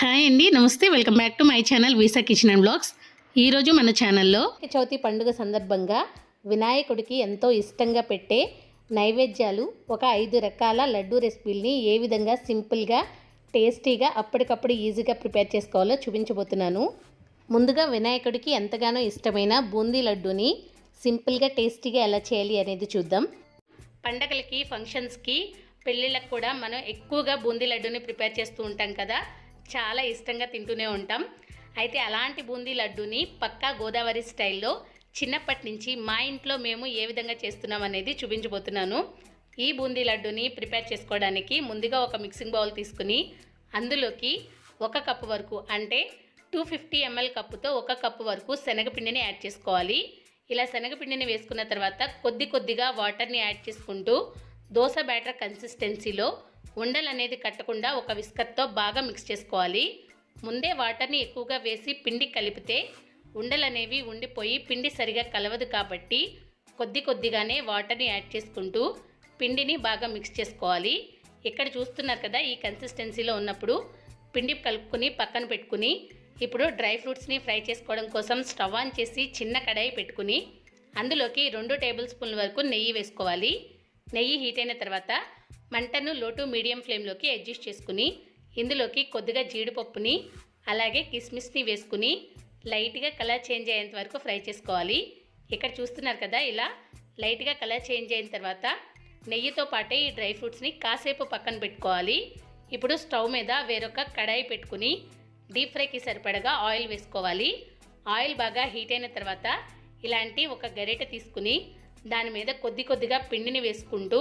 Hi అండి నమస్తే. Welcome back to my channel visa kitchen and blogs. ఈరోజు మన ఛానల్లో చవితి పండుగ సందర్భంగా వినాయకుడికి ఎంతో ఇష్టంగా పెట్టే నైవేద్యాలు ఒక ఐదు రకాల లడ్డు రెసిపీల్ని ఏ విధంగా సింపుల్గా టేస్టీగా అప్పటికప్పుడు ఈజీగా ప్రిపేర్ చేసుకోవాలో చూపించబోతున్నాను. ముందుగా వినాయకుడికి ఎంతగానో ఇష్టమైన బూందీ లడ్డూని సింపుల్గా టేస్టీగా ఎలా చేయాలి అనేది చూద్దాం. పండగలకి ఫంక్షన్స్కి పెళ్ళిళ్ళకి కూడా మనం ఎక్కువగా బూందీ లడ్డూని ప్రిపేర్ చేస్తూ ఉంటాం కదా. చాలా ఇష్టంగా తింటూనే ఉంటాం. అయితే అలాంటి బూందీ లడ్డూని పక్కా గోదావరి స్టైల్లో చిన్నప్పటి నుంచి మా ఇంట్లో మేము ఏ విధంగా చేస్తున్నాం అనేది చూపించబోతున్నాను. ఈ బూందీ లడ్డూని ప్రిపేర్ చేసుకోవడానికి ముందుగా ఒక మిక్సింగ్ బౌల్ తీసుకుని అందులోకి ఒక కప్పు వరకు అంటే టూ ఫిఫ్టీ ఎంఎల్ కప్పుతో ఒక కప్పు వరకు శనగపిండిని యాడ్ చేసుకోవాలి. ఇలా శనగపిండిని వేసుకున్న తర్వాత కొద్ది కొద్దిగా వాటర్ని యాడ్ చేసుకుంటూ దోశ బ్యాటర్ కన్సిస్టెన్సీలో ఉండలు అనేది కట్టకుండా ఒక విస్కర్తో బాగా మిక్స్ చేసుకోవాలి. ముందే వాటర్ని ఎక్కువగా వేసి పిండి కలిపితే ఉండలు అనేవి ఉండిపోయి పిండి సరిగా కలవదు కాబట్టి కొద్ది కొద్దిగానే వాటర్ని యాడ్ చేసుకుంటూ పిండిని బాగా మిక్స్ చేసుకోవాలి. ఇక్కడ చూస్తున్నారు కదా ఈ కన్సిస్టెన్సీలో ఉన్నప్పుడు పిండి కలుపుకుని పక్కన పెట్టుకుని ఇప్పుడు డ్రై ఫ్రూట్స్ని ఫ్రై చేసుకోవడం కోసం స్టవ్ ఆన్ చేసి చిన్న కడాయి పెట్టుకుని అందులోకి రెండు టేబుల్ స్పూన్ల వరకు నెయ్యి వేసుకోవాలి. నెయ్యి హీట్ అయిన తర్వాత మంటను లోటు మీడియం ఫ్లేమ్లోకి అడ్జస్ట్ చేసుకుని ఇందులోకి కొద్దిగా జీడిపప్పుని అలాగే కిస్మిస్ని వేసుకుని లైట్గా కలర్ చేంజ్ అయ్యేంత వరకు ఫ్రై చేసుకోవాలి. ఇక్కడ చూస్తున్నారు కదా ఇలా లైట్గా కలర్ చేంజ్ అయిన తర్వాత నెయ్యితో పాటే ఈ డ్రై ఫ్రూట్స్ని కాసేపు పక్కన పెట్టుకోవాలి. ఇప్పుడు స్టవ్ మీద వేరొక కడాయి పెట్టుకుని డీప్ ఫ్రైకి సరిపడగా ఆయిల్ వేసుకోవాలి. ఆయిల్ బాగా హీట్ అయిన తర్వాత ఇలాంటి ఒక గరిటె తీసుకుని దాని మీద కొద్ది కొద్దిగా పిండిని వేసుకుంటూ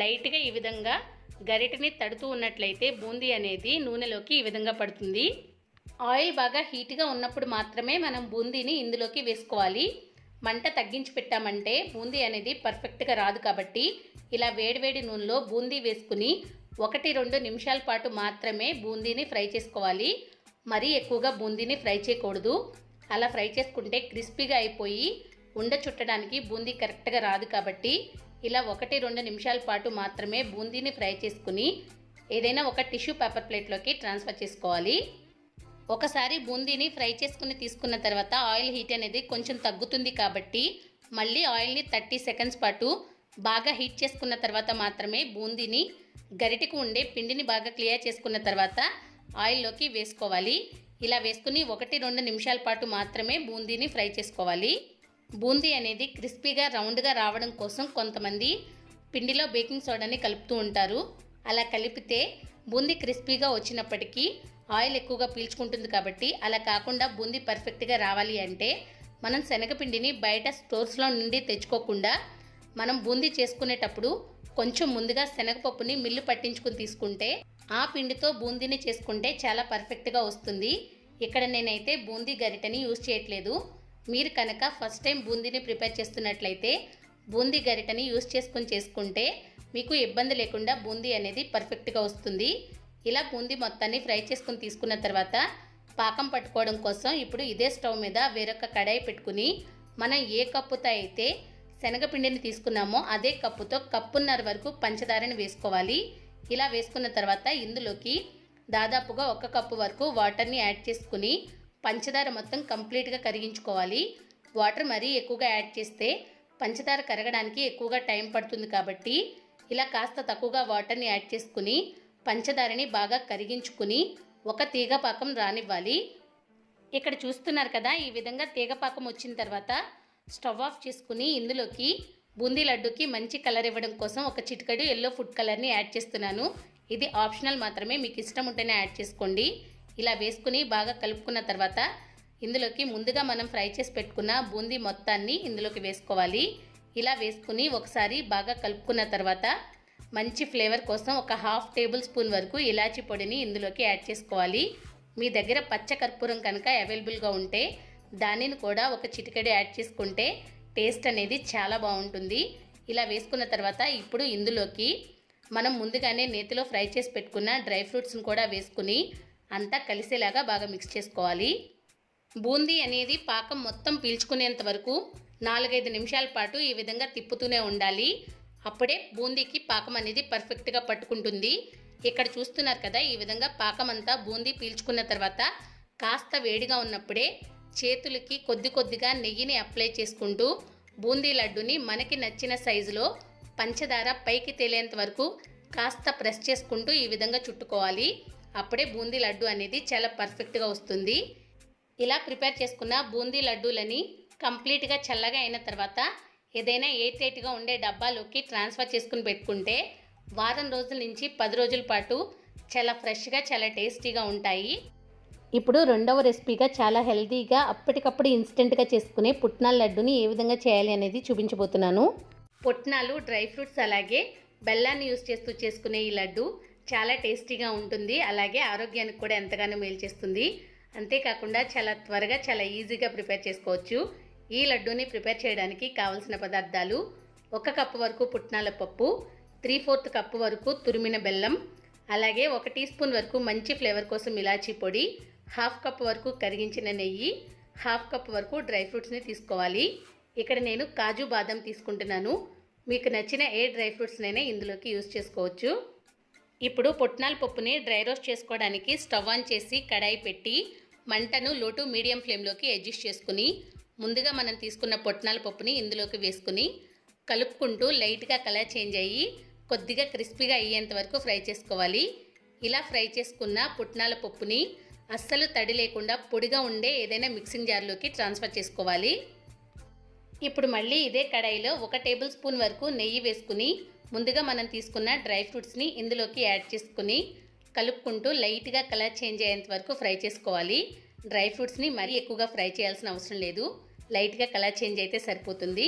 లైట్గా ఈ విధంగా గరిటని తడుతూ ఉన్నట్లయితే బూందీ అనేది నూనెలోకి ఈ విధంగా పడుతుంది. ఆయిల్ బాగా హీట్గా ఉన్నప్పుడు మాత్రమే మనం బూందీని ఇందులోకి వేసుకోవాలి. మంట తగ్గించి పెట్టామంటే బూందీ అనేది పర్ఫెక్ట్గా రాదు కాబట్టి ఇలా వేడివేడి నూనెలో బూందీ వేసుకుని ఒకటి రెండు నిమిషాల పాటు మాత్రమే బూందీని ఫ్రై చేసుకోవాలి. మరీ ఎక్కువగా బూందీని ఫ్రై చేయకూడదు. అలా ఫ్రై చేసుకుంటే క్రిస్పీగా అయిపోయి ఉండ చుట్టడానికి బూందీ కరెక్ట్గా రాదు కాబట్టి ఇలా ఒకటి రెండు నిమిషాల పాటు మాత్రమే బూందీని ఫ్రై చేసుకుని ఏదైనా ఒక టిష్యూ పేపర్ ప్లేట్లోకి ట్రాన్స్ఫర్ చేసుకోవాలి. ఒకసారి బూందీని ఫ్రై చేసుకుని తీసుకున్న తర్వాత ఆయిల్ హీట్ అనేది కొంచెం తగ్గుతుంది కాబట్టి మళ్ళీ ఆయిల్ని థర్టీ సెకండ్స్ పాటు బాగా హీట్ చేసుకున్న తర్వాత మాత్రమే బూందీని గరిటకు ఉండే పిండిని బాగా క్లియర్ చేసుకున్న తర్వాత ఆయిల్లోకి వేసుకోవాలి. ఇలా వేసుకుని ఒకటి రెండు నిమిషాల పాటు మాత్రమే బూందీని ఫ్రై చేసుకోవాలి. బూందీ అనేది క్రిస్పీగా రౌండ్గా రావడం కోసం కొంతమంది పిండిలో బేకింగ్ సోడాని కలుపుతూ ఉంటారు. అలా కలిపితే బూందీ క్రిస్పీగా వచ్చినప్పటికీ ఆయిల్ ఎక్కువగా పీల్చుకుంటుంది కాబట్టి అలా కాకుండా బూందీ పర్ఫెక్ట్గా రావాలి అంటే మనం శనగపిండిని బయట స్టోర్స్లో నుండి తెచ్చుకోకుండా మనం బూందీ చేసుకునేటప్పుడు కొంచెం ముందుగా శనగపప్పుని మిల్లు పట్టించుకుని తీసుకుంటే ఆ పిండితో బూందీని చేసుకుంటే చాలా పర్ఫెక్ట్గా వస్తుంది. ఇక్కడ నేనైతే బూందీ గరిటెని యూజ్ చేయట్లేదు. మీరు కనుక ఫస్ట్ టైం బూందీని ప్రిపేర్ చేస్తున్నట్లయితే బూందీ గరిటెని యూజ్ చేసుకొని చేసుకుంటే మీకు ఇబ్బంది లేకుండా బూందీ అనేది పర్ఫెక్ట్గా వస్తుంది. ఇలా బూందీ మొత్తాన్ని ఫ్రై చేసుకుని తీసుకున్న తర్వాత పాకం పట్టుకోవడం కోసం ఇప్పుడు ఇదే స్టవ్ మీద వేరొక కడాయి పెట్టుకుని మనం ఏ కప్పుతో అయితే శనగపిండిని తీసుకున్నామో అదే కప్పుతో కప్పున్నర వరకు పంచదారని వేసుకోవాలి. ఇలా వేసుకున్న తర్వాత ఇందులోకి దాదాపుగా ఒక కప్పు వరకు వాటర్ని యాడ్ చేసుకుని పంచదార మొత్తం కంప్లీట్గా కరిగించుకోవాలి. వాటర్ మరీ ఎక్కువగా యాడ్ చేస్తే పంచదార కరగడానికి ఎక్కువగా టైం పడుతుంది కాబట్టి ఇలా కాస్త తక్కువగా వాటర్ని యాడ్ చేసుకుని పంచదారని బాగా కరిగించుకుని ఒక తీగపాకం రానివ్వాలి. ఇక్కడ చూస్తున్నారు కదా ఈ విధంగా తీగపాకం వచ్చిన తర్వాత స్టవ్ ఆఫ్ చేసుకుని ఇందులోకి బూందీ లడ్డుకి మంచి కలర్ ఇవ్వడం కోసం ఒక చిటికడు ఎల్లో ఫుడ్ కలర్ని యాడ్ చేస్తున్నాను. ఇది ఆప్షనల్ మాత్రమే మీకు ఇష్టం ఉంటేనే యాడ్ చేసుకోండి. ఇలా వేసుకుని బాగా కలుపుకున్న తర్వాత ఇందులోకి ముందుగా మనం ఫ్రై చేసి పెట్టుకున్న బూందీ మొత్తాన్ని ఇందులోకి వేసుకోవాలి. ఇలా వేసుకుని ఒకసారి బాగా కలుపుకున్న తర్వాత మంచి ఫ్లేవర్ కోసం ఒక హాఫ్ టేబుల్ స్పూన్ వరకు ఇలాచీ పొడిని ఇందులోకి యాడ్ చేసుకోవాలి. మీ దగ్గర పచ్చ కర్పూరం కనుక అవైలబుల్గా ఉంటే దానిని కూడా ఒక చిటికెడు యాడ్ చేసుకుంటే టేస్ట్ అనేది చాలా బాగుంటుంది. ఇలా వేసుకున్న తర్వాత ఇప్పుడు ఇందులోకి మనం ముందుగానే నేతిలో ఫ్రై చేసి పెట్టుకున్న డ్రై ఫ్రూట్స్ని కూడా వేసుకుని అంతా కలిసేలాగా బాగా మిక్స్ చేసుకోవాలి. బూందీ అనేది పాకం మొత్తం పీల్చుకునేంత వరకు నాలుగైదు నిమిషాల పాటు ఈ విధంగా తిప్పుతూనే ఉండాలి. అప్పుడే బూందీకి పాకం అనేది పర్ఫెక్ట్గా పట్టుకుంటుంది. ఇక్కడ చూస్తున్నారు కదా ఈ విధంగా పాకం అంతా బూందీ పీల్చుకున్న తర్వాత కాస్త వేడిగా ఉన్నప్పుడే చేతులకి కొద్ది కొద్దిగా నెయ్యిని అప్లై చేసుకుంటూ బూందీ లడ్డుని మనకి నచ్చిన సైజులో పంచదార పైకి తేలేంత వరకు కాస్త ప్రెస్ చేసుకుంటూ ఈ విధంగా చుట్టుకోవాలి. అప్పుడే బూందీ లడ్డు అనేది చాలా పర్ఫెక్ట్గా వస్తుంది. ఇలా ప్రిపేర్ చేసుకున్న బూందీ లడ్డూలని కంప్లీట్గా చల్లగా అయిన తర్వాత ఏదైనా ఎయిట్ ఎయిట్గా ఉండే డబ్బాలోకి ట్రాన్స్ఫర్ చేసుకుని పెట్టుకుంటే వారం రోజుల నుంచి పది రోజుల పాటు చాలా ఫ్రెష్గా చాలా టేస్టీగా ఉంటాయి. ఇప్పుడు రెండవ రెసిపీగా చాలా హెల్తీగా అప్పటికప్పుడు ఇన్స్టెంట్గా చేసుకునే పుట్నాల లడ్డుని ఏ విధంగా చేయాలి అనేది చూపించబోతున్నాను. పుట్నాలు డ్రై ఫ్రూట్స్ అలాగే బెల్లాన్ని యూస్ చేస్తూ చేసుకునే ఈ లడ్డు చాలా టేస్టీగా ఉంటుంది. అలాగే ఆరోగ్యానికి కూడా ఎంతగానో మేలు చేస్తుంది. అంతేకాకుండా చాలా త్వరగా చాలా ఈజీగా ప్రిపేర్ చేసుకోవచ్చు. ఈ లడ్డూని ప్రిపేర్ చేయడానికి కావలసిన పదార్థాలు ఒక కప్పు వరకు పుట్నాల పప్పు త్రీ ఫోర్త్ కప్పు వరకు తురిమిన బెల్లం అలాగే ఒక టీ స్పూన్ వరకు మంచి ఫ్లేవర్ కోసం ఇలాచీ పొడి హాఫ్ కప్ వరకు కరిగించిన నెయ్యి హాఫ్ కప్ వరకు డ్రై ఫ్రూట్స్ని తీసుకోవాలి. ఇక్కడ నేను కాజు బాదం తీసుకుంటున్నాను. మీకు నచ్చిన ఏ డ్రై ఫ్రూట్స్నైనా ఇందులోకి యూస్ చేసుకోవచ్చు. ఇప్పుడు పుట్నాల పప్పుని డ్రై రోస్ట్ చేసుకోవడానికి స్టవ్ ఆన్ చేసి కడాయి పెట్టి మంటను లోటు మీడియం ఫ్లేమ్లోకి అడ్జస్ట్ చేసుకుని ముందుగా మనం తీసుకున్న పుట్నాల పప్పుని ఇందులోకి వేసుకుని కలుపుకుంటూ లైట్గా కలర్ చేంజ్ అయ్యి కొద్దిగా క్రిస్పీగా అయ్యేంత వరకు ఫ్రై చేసుకోవాలి. ఇలా ఫ్రై చేసుకున్న పుట్నాల పప్పుని అస్సలు తడి లేకుండా పొడిగా ఉండే ఏదైనా మిక్సింగ్ జార్లోకి ట్రాన్స్ఫర్ చేసుకోవాలి. ఇప్పుడు మళ్ళీ ఇదే కడాయిలో ఒక టేబుల్ స్పూన్ వరకు నెయ్యి వేసుకుని ముందుగా మనం తీసుకున్న డ్రై ఫ్రూట్స్ని ఇందులోకి యాడ్ చేసుకుని కలుపుకుంటూ లైట్గా కలర్ చేంజ్ అయ్యేంత వరకు ఫ్రై చేసుకోవాలి. డ్రై ఫ్రూట్స్ని మరీ ఎక్కువగా ఫ్రై చేయాల్సిన అవసరం లేదు. లైట్గా కలర్ చేంజ్ అయితే సరిపోతుంది.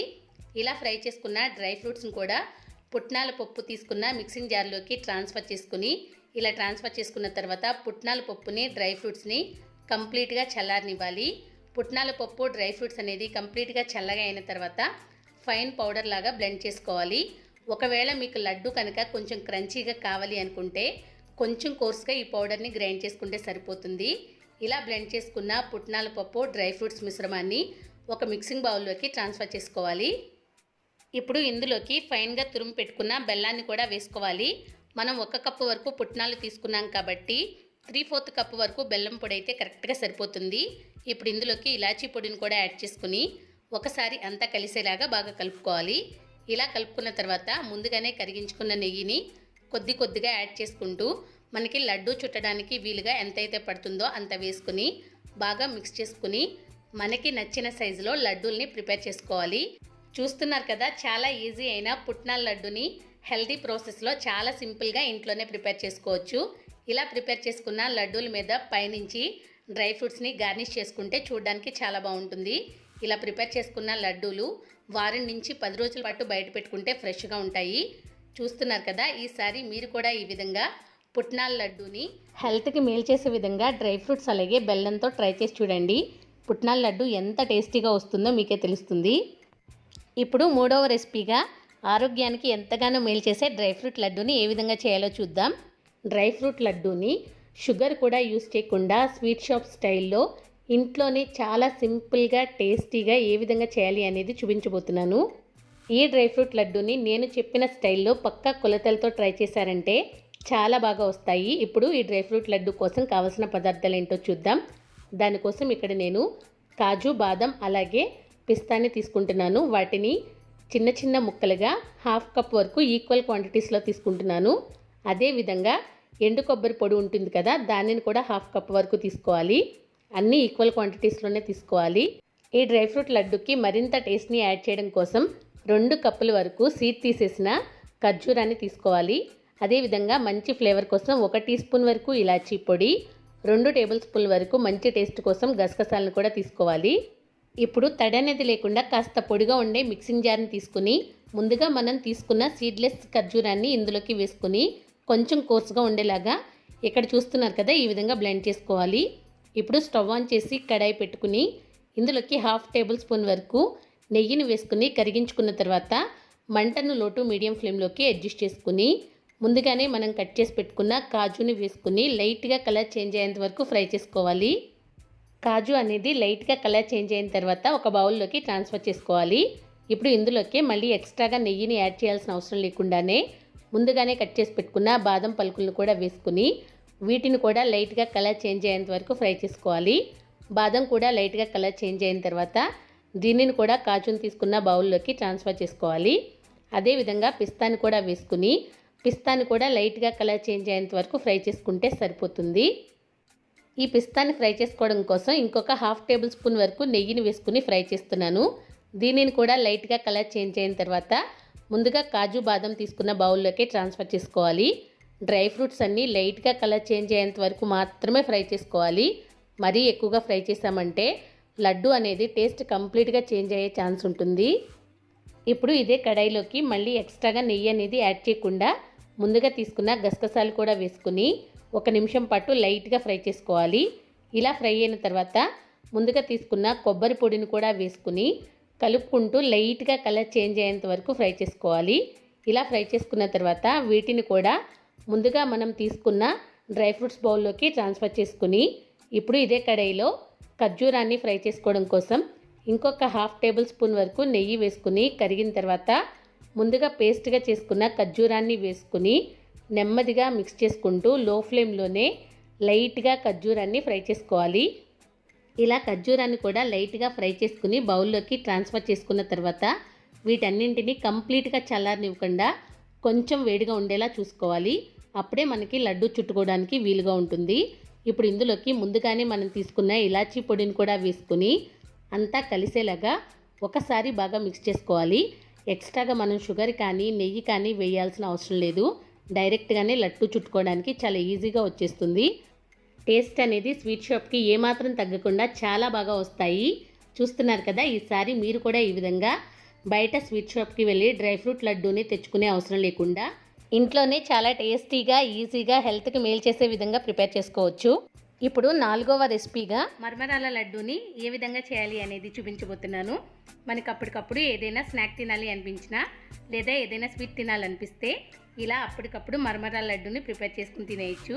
ఇలా ఫ్రై చేసుకున్న డ్రై ఫ్రూట్స్ని కూడా పుట్నాల పప్పు తీసుకున్న మిక్సింగ్ జార్లోకి ట్రాన్స్ఫర్ చేసుకుని ఇలా ట్రాన్స్ఫర్ చేసుకున్న తర్వాత పుట్నాల పప్పుని డ్రై ఫ్రూట్స్ని కంప్లీట్గా చల్లారనివ్వాలి. పుట్నాల పప్పు డ్రై ఫ్రూట్స్ అనేది కంప్లీట్గా చల్లగా అయిన తర్వాత ఫైన్ పౌడర్ లాగా బ్లెండ్ చేసుకోవాలి. ఒకవేళ మీకు లడ్డు కనుక కొంచెం క్రంచీగా కావాలి అనుకుంటే కొంచెం కోర్స్గా ఈ పౌడర్ని గ్రైండ్ చేసుకుంటే సరిపోతుంది. ఇలా బ్లెండ్ చేసుకున్న పుట్నాల పప్పు డ్రై ఫ్రూట్స్ మిశ్రమాన్ని ఒక మిక్సింగ్ బౌల్లోకి ట్రాన్స్ఫర్ చేసుకోవాలి. ఇప్పుడు ఇందులోకి ఫైన్గా తురుము పెట్టుకున్న బెల్లాన్ని కూడా వేసుకోవాలి. మనం ఒక కప్పు వరకు పుట్నాలు తీసుకున్నాం కాబట్టి త్రీ ఫోర్త్ కప్పు వరకు బెల్లం పొడి అయితే కరెక్ట్గా సరిపోతుంది. ఇప్పుడు ఇందులోకి ఇలాచీ పొడిని కూడా యాడ్ చేసుకుని ఒకసారి అంతా కలిసేలాగా బాగా కలుపుకోవాలి. ఇలా కలుపుకున్న తర్వాత ముందుగానే కరిగించుకున్న నెయ్యిని కొద్ది కొద్దిగా యాడ్ చేసుకుంటూ మనకి లడ్డు చుట్టడానికి వీలుగా ఎంతైతే పడుతుందో అంత వేసుకుని బాగా మిక్స్ చేసుకుని మనకి నచ్చిన సైజులో లడ్డూల్ని ప్రిపేర్ చేసుకోవాలి. చూస్తున్నారు కదా చాలా ఈజీ అయిన పుట్నాల లడ్డుని హెల్దీ ప్రాసెస్లో చాలా సింపుల్గా ఇంట్లోనే ప్రిపేర్ చేసుకోవచ్చు. ఇలా ప్రిపేర్ చేసుకున్న లడ్డూల మీద పైనుంచి డ్రై ఫ్రూట్స్ని గార్నిష్ చేసుకుంటే చూడడానికి చాలా బాగుంటుంది. ఇలా ప్రిపేర్ చేసుకున్న లడ్డూలు వారం నుంచి పది రోజుల పాటు బయట పెట్టుకుంటే ఫ్రెష్గా ఉంటాయి. చూస్తున్నారు కదా ఈసారి మీరు కూడా ఈ విధంగా పుట్నాల లడ్డూని హెల్త్కి మేలు చేసే విధంగా డ్రై ఫ్రూట్స్ అలాగే బెల్లంతో ట్రై చేసి చూడండి. పుట్నాల లడ్డు ఎంత టేస్టీగా వస్తుందో మీకే తెలుస్తుంది. ఇప్పుడు మూడవ రెసిపీగా ఆరోగ్యానికి ఎంతగానో మేలు చేసే డ్రై ఫ్రూట్ లడ్డూని ఏ విధంగా చేయాలో చూద్దాం. డ్రై ఫ్రూట్ లడ్డూని షుగర్ కూడా యూస్ చేయకుండా స్వీట్ షాప్ స్టైల్లో ఇంట్లోనే చాలా సింపుల్గా టేస్టీగా ఏ విధంగా చేయాలి అనేది చూపించబోతున్నాను. ఈ డ్రై ఫ్రూట్ లడ్డూని నేను చెప్పిన స్టైల్లో పక్కా కొలతలతో ట్రై చేశారంటే చాలా బాగా వస్తాయి. ఇప్పుడు ఈ డ్రై ఫ్రూట్ లడ్డు కోసం కావాల్సిన పదార్థాలు ఏంటో చూద్దాం. దానికోసం ఇక్కడ నేను కాజు బాదం అలాగే పిస్తాని తీసుకుంటున్నాను. వాటిని చిన్న చిన్న ముక్కలుగా హాఫ్ కప్ వరకు ఈక్వల్ క్వాంటిటీస్లో తీసుకుంటున్నాను. అదేవిధంగా ఎండు కొబ్బరి పొడి ఉంటుంది కదా దానిని కూడా హాఫ్ కప్ వరకు తీసుకోవాలి. అన్నీ ఈక్వల్ క్వాంటిటీస్లోనే తీసుకోవాలి. ఈ డ్రై ఫ్రూట్ లడ్డుకి మరింత టేస్ట్ని యాడ్ చేయడం కోసం రెండు కప్పుల వరకు సీడ్ తీసేసిన ఖర్జూరాన్ని తీసుకోవాలి. అదేవిధంగా మంచి ఫ్లేవర్ కోసం ఒక టీ స్పూన్ వరకు ఇలాచీ పొడి రెండు టేబుల్ స్పూన్ వరకు మంచి టేస్ట్ కోసం గసగసాలను కూడా తీసుకోవాలి. ఇప్పుడు తడి అనేది లేకుండా కాస్త పొడిగా ఉండే మిక్సింగ్ జార్ని తీసుకుని ముందుగా మనం తీసుకున్న సీడ్లెస్ ఖర్జూరాన్ని ఇందులోకి వేసుకుని కొంచెం కోర్సుగా ఉండేలాగా ఇక్కడ చూస్తున్నారు కదా ఈ విధంగా బ్లెండ్ చేసుకోవాలి. ఇప్పుడు స్టవ్ ఆన్ చేసి కడాయి పెట్టుకుని ఇందులోకి హాఫ్ టేబుల్ స్పూన్ వరకు నెయ్యిని వేసుకుని కరిగించుకున్న తర్వాత మంటను లోటు మీడియం ఫ్లేమ్లోకి అడ్జస్ట్ చేసుకుని ముందుగానే మనం కట్ చేసి పెట్టుకున్న కాజుని వేసుకుని లైట్గా కలర్ చేంజ్ అయ్యేంత వరకు ఫ్రై చేసుకోవాలి. కాజు అనేది లైట్గా కలర్ చేంజ్ అయిన తర్వాత ఒక బౌల్లోకి ట్రాన్స్ఫర్ చేసుకోవాలి. ఇప్పుడు ఇందులోకి మళ్ళీ ఎక్స్ట్రాగా నెయ్యిని యాడ్ చేయాల్సిన అవసరం లేకుండానే ముందుగానే కట్ చేసి పెట్టుకున్న బాదం పలుకులను కూడా వేసుకుని వీటిని కూడా లైట్గా కలర్ చేంజ్ అయ్యేంత వరకు ఫ్రై చేసుకోవాలి. బాదం కూడా లైట్గా కలర్ చేంజ్ అయిన తర్వాత దీనిని కూడా కాజును తీసుకున్న బౌల్లోకి ట్రాన్స్ఫర్ చేసుకోవాలి. అదేవిధంగా పిస్తాని కూడా వేసుకుని పిస్తాని కూడా లైట్గా కలర్ చేంజ్ అయ్యేంత వరకు ఫ్రై చేసుకుంటే సరిపోతుంది. ఈ పిస్తాని ఫ్రై చేసుకోవడం కోసం ఇంకొక హాఫ్ టేబుల్ స్పూన్ వరకు నెయ్యిని వేసుకుని ఫ్రై చేస్తున్నాను. దీనిని కూడా లైట్గా కలర్ చేంజ్ అయిన తర్వాత ముందుగా కాజు బాదం తీసుకున్న బౌల్లోకి ట్రాన్స్ఫర్ చేసుకోవాలి. డ్రై ఫ్రూట్స్ అన్నీ లైట్గా కలర్ చేంజ్ అయ్యేంత వరకు మాత్రమే ఫ్రై చేసుకోవాలి. మరీ ఎక్కువగా ఫ్రై చేసామంటే లడ్డు అనేది టేస్ట్ కంప్లీట్గా చేంజ్ అయ్యే ఛాన్స్ ఉంటుంది. ఇప్పుడు ఇదే కడాయిలోకి మళ్ళీ ఎక్స్ట్రాగా నెయ్యి అనేది యాడ్ చేయకుండా ముందుగా తీసుకున్న గసగసాలు కూడా వేసుకుని ఒక నిమిషం పాటు లైట్గా ఫ్రై చేసుకోవాలి. ఇలా ఫ్రై అయిన తర్వాత ముందుగా తీసుకున్న కొబ్బరి పొడిని కూడా వేసుకుని కలుపుకుంటూ లైట్గా కలర్ చేంజ్ అయ్యేంత వరకు ఫ్రై చేసుకోవాలి. ఇలా ఫ్రై చేసుకున్న తర్వాత వీటిని కూడా ముందుగా మనం తీసుకున్న డ్రై ఫ్రూట్స్ బౌల్లోకి ట్రాన్స్ఫర్ చేసుకుని ఇప్పుడు ఇదే కడాయిలో ఖర్జూరాన్ని ఫ్రై చేసుకోవడం కోసం ఇంకొక హాఫ్ టేబుల్ స్పూన్ వరకు నెయ్యి వేసుకుని కరిగిన తర్వాత ముందుగా పేస్ట్గా చేసుకున్న ఖర్జూరాన్ని వేసుకుని నెమ్మదిగా మిక్స్ చేసుకుంటూ లో ఫ్లేమ్లోనే లైట్గా ఖర్జూరాన్ని ఫ్రై చేసుకోవాలి. ఇలా ఖర్జూరాన్ని కూడా లైట్గా ఫ్రై చేసుకుని బౌల్లోకి ట్రాన్స్ఫర్ చేసుకున్న తర్వాత వీటన్నింటినీ కంప్లీట్గా చల్లారనివ్వకుండా కొంచెం వేడిగా ఉండేలా చూసుకోవాలి. అప్పుడే మనకి లడ్డు చుట్టుకోవడానికి వీలుగా ఉంటుంది. ఇప్పుడు ఇందులోకి ముందుగానే మనం తీసుకున్న ఇలాచీ పొడిని కూడా వేసుకుని అంతా కలిసేలాగా ఒకసారి బాగా మిక్స్ చేసుకోవాలి. ఎక్స్ట్రాగా మనం షుగర్ కానీ నెయ్యి కానీ వేయాల్సిన అవసరం లేదు. డైరెక్ట్గానే లడ్డు చుట్టుకోవడానికి చాలా ఈజీగా వచ్చేస్తుంది. టేస్ట్ అనేది స్వీట్ షాప్కి ఏమాత్రం తగ్గకుండా చాలా బాగా వస్తాయి. చూస్తున్నారు కదా ఈసారి మీరు కూడా ఈ విధంగా బయట స్వీట్ షాప్కి వెళ్ళి డ్రై ఫ్రూట్ లడ్డూని తెచ్చుకునే అవసరం లేకుండా ఇంట్లోనే చాలా టేస్టీగా ఈజీగా హెల్త్కి మేలు చేసే విధంగా ప్రిపేర్ చేసుకోవచ్చు. ఇప్పుడు నాలుగవ రెసిపీగా మరమరాల లడ్డూని ఏ విధంగా చేయాలి అనేది చూపించబోతున్నాను. మనకి అప్పటికప్పుడు ఏదైనా స్నాక్ తినాలి అనిపించినా లేదా ఏదైనా స్వీట్ తినాలనిపిస్తే ఇలా అప్పటికప్పుడు మరమరాల లడ్డూని ప్రిపేర్ చేసుకుని తినేయచ్చు.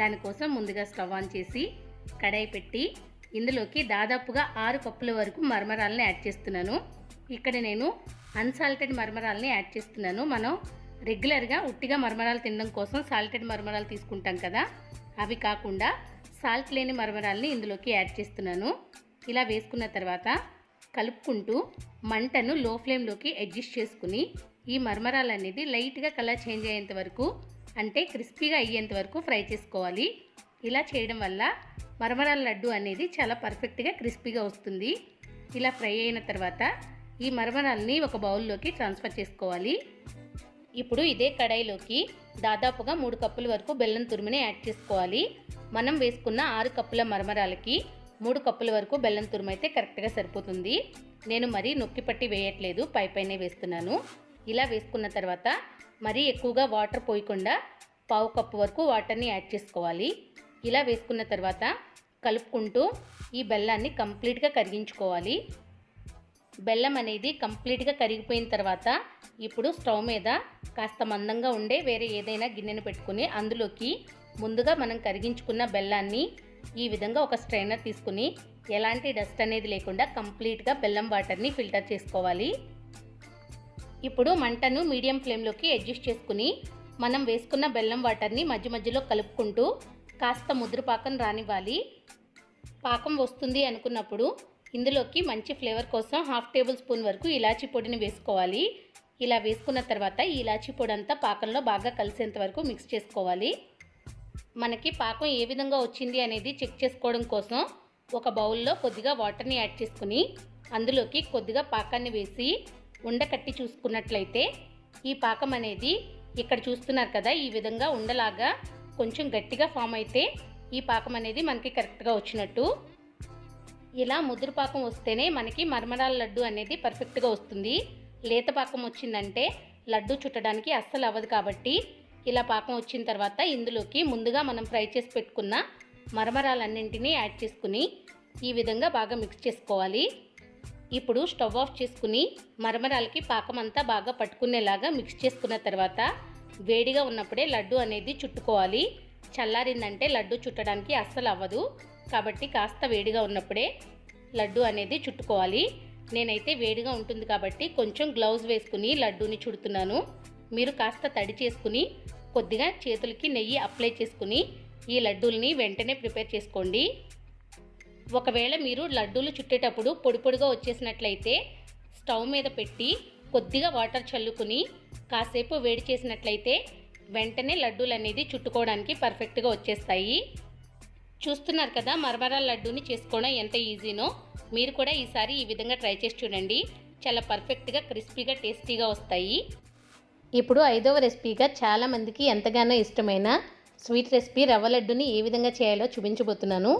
దానికోసం ముందుగా స్టవ్ ఆన్ చేసి కడాయి పెట్టి ఇందులోకి దాదాపుగా ఆరు కప్పుల వరకు మరమరాలని యాడ్ చేస్తున్నాను. ఇక్కడ నేను అన్సాల్టెడ్ మరమరాలని యాడ్ చేస్తున్నాను. మనం రెగ్యులర్గా ఉట్టిగా మరమరాలు తినడం కోసం సాల్టెడ్ మరమరాలు తీసుకుంటాం కదా. అవి కాకుండా సాల్ట్ లేని మరమరాలని ఇందులోకి యాడ్ చేస్తున్నాను. ఇలా వేసుకున్న తర్వాత కలుపుకుంటూ మంటను లో ఫ్లేమ్లోకి అడ్జస్ట్ చేసుకుని ఈ మరమరాలు అనేది లైట్గా కలర్ చేంజ్ అయ్యేంత వరకు అంటే క్రిస్పీగా అయ్యేంత వరకు ఫ్రై చేసుకోవాలి. ఇలా చేయడం వల్ల మరమరాల లడ్డు అనేది చాలా పర్ఫెక్ట్గా క్రిస్పీగా వస్తుంది. ఇలా ఫ్రై అయిన తర్వాత ఈ మరమరాల్ని ఒక బౌల్లోకి ట్రాన్స్ఫర్ చేసుకోవాలి. ఇప్పుడు ఇదే కడాయిలోకి దాదాపుగా మూడు కప్పుల వరకు బెల్లం తురుముని యాడ్ చేసుకోవాలి. మనం వేసుకున్న ఆరు కప్పుల మరమరాలకి మూడు కప్పుల వరకు బెల్లం తురుము అయితే కరెక్ట్గా సరిపోతుంది. నేను మరీ నొక్కి పట్టి వేయట్లేదు పై పైనే వేస్తున్నాను. ఇలా వేసుకున్న తర్వాత మరీ ఎక్కువగా వాటర్ పోయకుండా పావు కప్పు వరకు వాటర్ని యాడ్ చేసుకోవాలి. ఇలా వేసుకున్న తర్వాత కలుపుకుంటూ ఈ బెల్లాన్ని కంప్లీట్గా కరిగించుకోవాలి. బెల్లం అనేది కంప్లీట్గా కరిగిపోయిన తర్వాత ఇప్పుడు స్టవ్ మీద కాస్త మందంగా ఉండే వేరే ఏదైనా గిన్నెను పెట్టుకుని అందులోకి ముందుగా మనం కరిగించుకున్న బెల్లాన్ని ఈ విధంగా ఒక స్ట్రైనర్ తీసుకుని ఎలాంటి డస్ట్ అనేది లేకుండా కంప్లీట్గా బెల్లం వాటర్ని ఫిల్టర్ చేసుకోవాలి. ఇప్పుడు మంటను మీడియం ఫ్లేమ్లోకి అడ్జస్ట్ చేసుకుని మనం వేసుకున్న బెల్లం వాటర్ని మధ్య మధ్యలో కలుపుకుంటూ కాస్త ముద్ర పాకం రానివ్వాలి. పాకం వస్తుంది అనుకున్నప్పుడు ఇందులోకి మంచి ఫ్లేవర్ కోసం హాఫ్ టేబుల్ స్పూన్ వరకు ఇలాచీ పొడిని వేసుకోవాలి. ఇలా వేసుకున్న తర్వాత ఈ ఇలాచీ పొడి అంతా పాకంలో బాగా కలిసేంత వరకు మిక్స్ చేసుకోవాలి. మనకి పాకం ఏ విధంగా వచ్చింది అనేది చెక్ చేసుకోవడం కోసం ఒక బౌల్లో కొద్దిగా వాటర్ని యాడ్ చేసుకుని అందులోకి కొద్దిగా పాకాన్ని వేసి ఉండకట్టి చూసుకున్నట్లయితే ఈ పాకం అనేది ఇక్కడ చూస్తున్నారు కదా ఈ విధంగా ఉండలాగా కొంచెం గట్టిగా ఫామ్ అయితే ఈ పాకం అనేది మనకి కరెక్ట్గా వచ్చినట్టు. ఇలా ముదురు పాకం వస్తేనే మనకి మరమరాల లడ్డు అనేది పర్ఫెక్ట్గా వస్తుంది. లేత పాకం వచ్చిందంటే లడ్డు చుట్టడానికి అస్సలు అవ్వదు కాబట్టి ఇలా పాకం వచ్చిన తర్వాత ఇందులోకి ముందుగా మనం ఫ్రై చేసి పెట్టుకున్న మరమరాలన్నింటినీ యాడ్ చేసుకుని ఈ విధంగా బాగా మిక్స్ చేసుకోవాలి. ఇప్పుడు స్టవ్ ఆఫ్ చేసుకుని మరమరాలకి పాకం అంతా బాగా పట్టుకునేలాగా మిక్స్ చేసుకున్న తర్వాత వేడిగా ఉన్నప్పుడే లడ్డు అనేది చుట్టుకోవాలి. చల్లారిందంటే లడ్డు చుట్టడానికి అస్సలు అవ్వదు. కాబట్టి కాస్త వేడిగా ఉన్నప్పుడే లడ్డు అనేది చుట్టుకోవాలి. నేనైతే వేడిగా ఉంటుంది కాబట్టి కొంచెం గ్లౌజ్ వేసుకుని లడ్డూని చుడుతున్నాను. మీరు కాస్త తడి చేసుకుని కొద్దిగా చేతులకి నెయ్యి అప్లై చేసుకుని ఈ లడ్డూల్ని వెంటనే ప్రిపేర్ చేసుకోండి. ఒకవేళ మీరు లడ్డూలు చుట్టేటప్పుడు పొడి పొడిగా వచ్చేసినట్లయితే స్టవ్ మీద పెట్టి కొద్దిగా వాటర్ చల్లుకుని కాసేపు వేడి చేసినట్లయితే వెంటనే లడ్డూలు అనేది చుట్టుకోవడానికి పర్ఫెక్ట్గా వచ్చేస్తాయి. చూస్తున్నారు కదా మరమరాల లడ్డూని చేసుకోవడం ఎంత ఈజీనో మీరు కూడా ఈసారి ఈ విధంగా ట్రై చేసి చూడండి. చాలా పర్ఫెక్ట్గా క్రిస్పీగా టేస్టీగా వస్తాయి. ఇప్పుడు ఐదవ రెసిపీగా చాలామందికి ఎంతగానో ఇష్టమైన స్వీట్ రెసిపీ రవ్వ లడ్డుని ఏ విధంగా చేయాలో చూపించబోతున్నాను.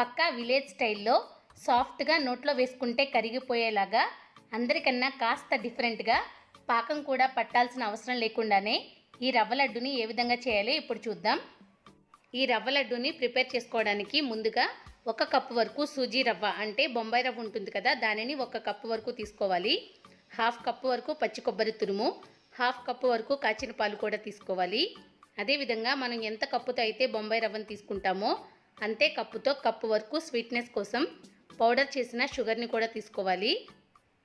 పక్కా విలేజ్ స్టైల్లో సాఫ్ట్గా నోట్లో వేసుకుంటే కరిగిపోయేలాగా అందరికన్నా కాస్త డిఫరెంట్గా పాకం కూడా పట్టాల్సిన అవసరం లేకుండానే ఈ రవ్వ లడ్డుని ఏ విధంగా చేయాలో ఇప్పుడు చూద్దాం. ఈ రవ్వ లడ్డూని ప్రిపేర్ చేసుకోవడానికి ముందుగా ఒక కప్పు వరకు సూజీ రవ్వ అంటే బొంబాయి రవ్వ ఉంటుంది కదా దానిని ఒక కప్పు వరకు తీసుకోవాలి. హాఫ్ కప్పు వరకు పచ్చి కొబ్బరి తురుము హాఫ్ కప్పు వరకు కాచిన పాలు కూడా తీసుకోవాలి. అదేవిధంగా మనం ఎంత కప్పుతో అయితే బొంబాయి రవ్వను తీసుకుంటామో అంతే కప్పుతో కప్పు వరకు స్వీట్నెస్ కోసం పౌడర్ చేసిన షుగర్ని కూడా తీసుకోవాలి.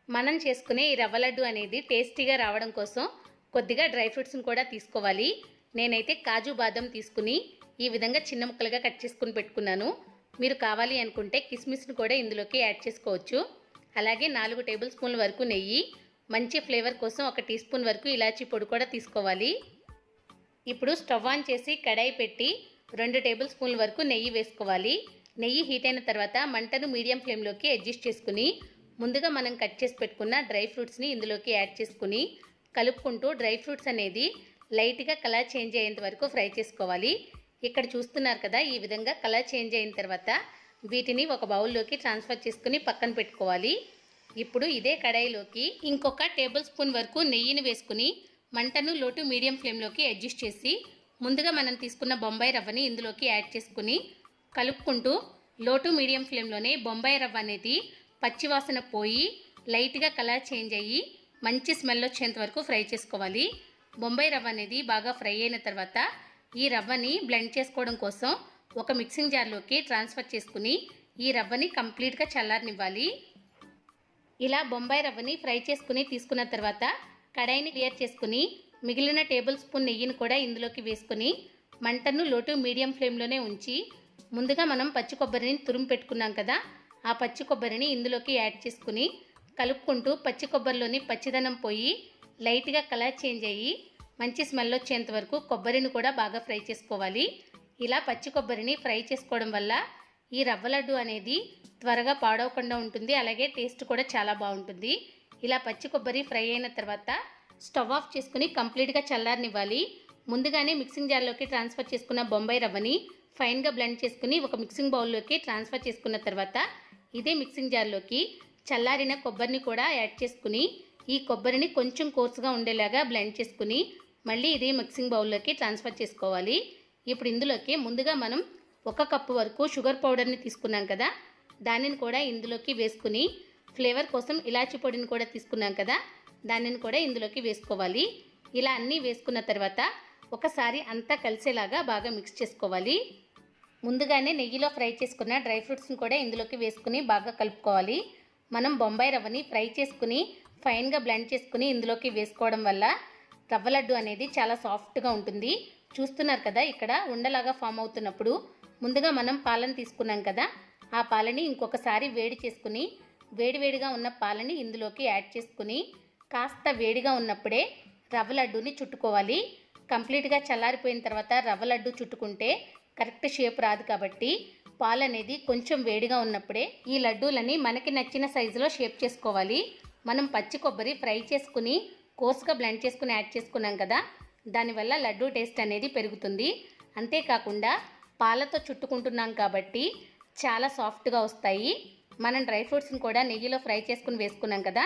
మనం చేసుకునే ఈ రవ్వ లడ్డు అనేది టేస్టీగా రావడం కోసం కొద్దిగా డ్రై ఫ్రూట్స్ని కూడా తీసుకోవాలి. నేనైతే కాజు బాదం తీసుకుని ఈ విధంగా చిన్న ముక్కలుగా కట్ చేసుకుని పెట్టుకున్నాను. మీరు కావాలి అనుకుంటే కిస్మిస్ను కూడా ఇందులోకి యాడ్ చేసుకోవచ్చు. అలాగే నాలుగు టేబుల్ స్పూన్ల వరకు నెయ్యి మంచి ఫ్లేవర్ కోసం ఒక టీ స్పూన్ వరకు ఇలాచీ పొడి కూడా తీసుకోవాలి. ఇప్పుడు స్టవ్ ఆన్ చేసి కడాయి పెట్టి రెండు టేబుల్ స్పూన్ల వరకు నెయ్యి వేసుకోవాలి. నెయ్యి హీట్ అయిన తర్వాత మంటను మీడియం ఫ్లేమ్లోకి అడ్జస్ట్ చేసుకుని ముందుగా మనం కట్ చేసి పెట్టుకున్న డ్రై ఫ్రూట్స్ని ఇందులోకి యాడ్ చేసుకుని కలుపుకుంటూ డ్రై ఫ్రూట్స్ అనేది లైట్గా కలర్ చేంజ్ అయ్యేంత వరకు ఫ్రై చేసుకోవాలి. ఇక్కడ చూస్తున్నారు కదా ఈ విధంగా కలర్ చేంజ్ అయిన తర్వాత వీటిని ఒక బౌల్లోకి ట్రాన్స్ఫర్ చేసుకుని పక్కన పెట్టుకోవాలి. ఇప్పుడు ఇదే కడాయిలోకి ఇంకొక టేబుల్ స్పూన్ వరకు నెయ్యిని వేసుకుని మంటను లోటు మీడియం ఫ్లేమ్లోకి అడ్జస్ట్ చేసి ముందుగా మనం తీసుకున్న బొంబాయి రవ్వని ఇందులోకి యాడ్ చేసుకుని కలుపుకుంటూ లోటు మీడియం ఫ్లేమ్లోనే బొంబాయి రవ్వ అనేది పచ్చివాసన పోయి లైట్గా కలర్ చేంజ్ అయ్యి మంచి స్మెల్ వచ్చేంత వరకు ఫ్రై చేసుకోవాలి. బొంబాయి రవ్వ అనేది బాగా ఫ్రై అయిన తర్వాత ఈ రవ్వని బ్లెండ్ చేసుకోవడం కోసం ఒక మిక్సింగ్ జార్లోకి ట్రాన్స్ఫర్ చేసుకుని ఈ రవ్వని కంప్లీట్గా చల్లారనివ్వాలి. ఇలా బొంబాయి రవ్వని ఫ్రై చేసుకుని తీసుకున్న తర్వాత కడాయిని క్లియర్ చేసుకుని మిగిలిన టేబుల్ స్పూన్ నెయ్యిని కూడా ఇందులోకి వేసుకుని మంటను లోటు మీడియం ఫ్లేమ్లోనే ఉంచి ముందుగా మనం పచ్చి కొబ్బరిని తురుము పెట్టుకున్నాం కదా ఆ పచ్చి కొబ్బరిని ఇందులోకి యాడ్ చేసుకుని కలుపుకుంటూ పచ్చి కొబ్బరిలోని పచ్చిదనం పోయి లైట్గా కలర్ చేంజ్ అయ్యి మంచి స్మెల్ వచ్చేంత వరకు కొబ్బరిని కూడా బాగా ఫ్రై చేసుకోవాలి. ఇలా పచ్చి కొబ్బరిని ఫ్రై చేసుకోవడం వల్ల ఈ రవ్వ లడ్డు అనేది త్వరగా పాడవకుండా ఉంటుంది. అలాగే టేస్ట్ కూడా చాలా బాగుంటుంది. ఇలా పచ్చి కొబ్బరి ఫ్రై అయిన తర్వాత స్టవ్ ఆఫ్ చేసుకుని కంప్లీట్గా చల్లారనివ్వాలి. ముందుగానే మిక్సింగ్ జార్లోకి ట్రాన్స్ఫర్ చేసుకున్న బొంబాయి రవ్వని ఫైన్గా బ్లెండ్ చేసుకుని ఒక మిక్సింగ్ బౌల్లోకి ట్రాన్స్ఫర్ చేసుకున్న తర్వాత ఇదే మిక్సింగ్ జార్లోకి చల్లారిన కొబ్బరిని కూడా యాడ్ చేసుకుని ఈ కొబ్బరిని కొంచెం కోర్సుగా ఉండేలాగా బ్లెండ్ చేసుకుని మళ్ళీ ఇదే మిక్సింగ్ బౌల్లోకి ట్రాన్స్ఫర్ చేసుకోవాలి. ఇప్పుడు ఇందులోకి ముందుగా మనం ఒక కప్పు వరకు షుగర్ పౌడర్ని తీసుకున్నాం కదా. దానిని కూడా ఇందులోకి వేసుకుని ఫ్లేవర్ కోసం ఇలాచి పొడిని కూడా తీసుకున్నాం కదా. దానిని కూడా ఇందులోకి వేసుకోవాలి. ఇలా అన్నీ వేసుకున్న తర్వాత ఒకసారి అంతా కలిసేలాగా బాగా మిక్స్ చేసుకోవాలి. ముందుగానే నెయ్యిలో ఫ్రై చేసుకున్న డ్రై ఫ్రూట్స్ని కూడా ఇందులోకి వేసుకుని బాగా కలుపుకోవాలి. మనం బొంబాయి రవ్వని ఫ్రై చేసుకుని ఫైన్గా బ్లెండ్ చేసుకుని ఇందులోకి వేసుకోవడం వల్ల రవ్వ లడ్డు అనేది చాలా సాఫ్ట్గా ఉంటుంది. చూస్తున్నారు కదా ఇక్కడ ఉండలాగా ఫామ్ అవుతున్నప్పుడు ముందుగా మనం పాలను తీసుకున్నాం కదా ఆ పాలని ఇంకొకసారి వేడి చేసుకుని వేడివేడిగా ఉన్న పాలని ఇందులోకి యాడ్ చేసుకుని కాస్త వేడిగా ఉన్నప్పుడే రవ్వ లడ్డూని చుట్టుకోవాలి. కంప్లీట్గా చల్లారిపోయిన తర్వాత రవ్వ లడ్డు చుట్టుకుంటే కరెక్ట్ షేప్ రాదు కాబట్టి పాలు అనేది కొంచెం వేడిగా ఉన్నప్పుడే ఈ లడ్డూలని మనకి నచ్చిన సైజులో షేప్ చేసుకోవాలి. మనం పచ్చి కొబ్బరి ఫ్రై చేసుకుని కోర్స్గా బ్లెండ్ చేసుకుని యాడ్ చేసుకున్నాం కదా దానివల్ల లడ్డు టేస్ట్ అనేది పెరుగుతుంది. అంతేకాకుండా పాలతో చుట్టుకుంటున్నాం కాబట్టి చాలా సాఫ్ట్గా వస్తాయి. మనం డ్రై ఫ్రూట్స్ని కూడా నెయ్యిలో ఫ్రై చేసుకుని వేసుకున్నాం కదా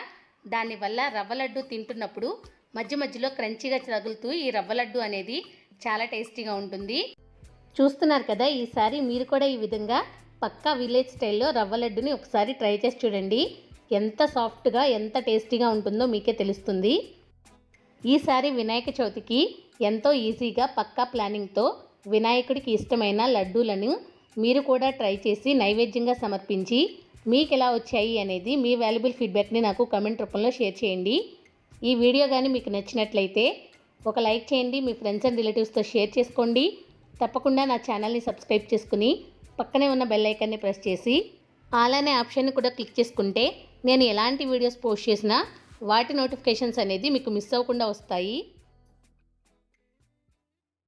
దానివల్ల రవ్వ లడ్డు తింటున్నప్పుడు మధ్య మధ్యలో క్రంచీగా తగులుతూ ఈ రవ్వ లడ్డు అనేది చాలా టేస్టీగా ఉంటుంది. చూస్తున్నారు కదా ఈసారి మీరు కూడా ఈ విధంగా పక్కా విలేజ్ స్టైల్లో రవ్వ లడ్డుని ఒకసారి ట్రై చేసి చూడండి. ఎంత సాఫ్ట్గా ఎంత టేస్టీగా ఉంటుందో మీకే తెలుస్తుంది. ఈసారి వినాయక చవితికి ఎంతో ఈజీగా పక్కా ప్లానింగ్తో వినాయకుడికి ఇష్టమైన లడ్డూలను మీరు కూడా ట్రై చేసి నైవేద్యంగా సమర్పించి మీకు ఎలా వచ్చాయి అనేది మీ వాల్యుబుల్ ఫీడ్బ్యాక్ని నాకు కమెంట్ రూపంలో షేర్ చేయండి. ఈ వీడియో కానీ మీకు నచ్చినట్లయితే ఒక లైక్ చేయండి మీ ఫ్రెండ్స్ అండ్ రిలేటివ్స్తో షేర్ చేసుకోండి. తప్పకుండా నా ఛానల్ని సబ్స్క్రైబ్ చేసుకుని పక్కనే ఉన్న బెల్ ఐకాన్ని ప్రెస్ చేసి ఆల్ అనే ఆప్షన్ని కూడా క్లిక్ చేసుకుంటే నేను ఎలాంటి వీడియోస్ పోస్ట్ చేసినా వాటి నోటిఫికేషన్స్ అనేది మీకు మిస్ అవ్వకుండా వస్తాయి.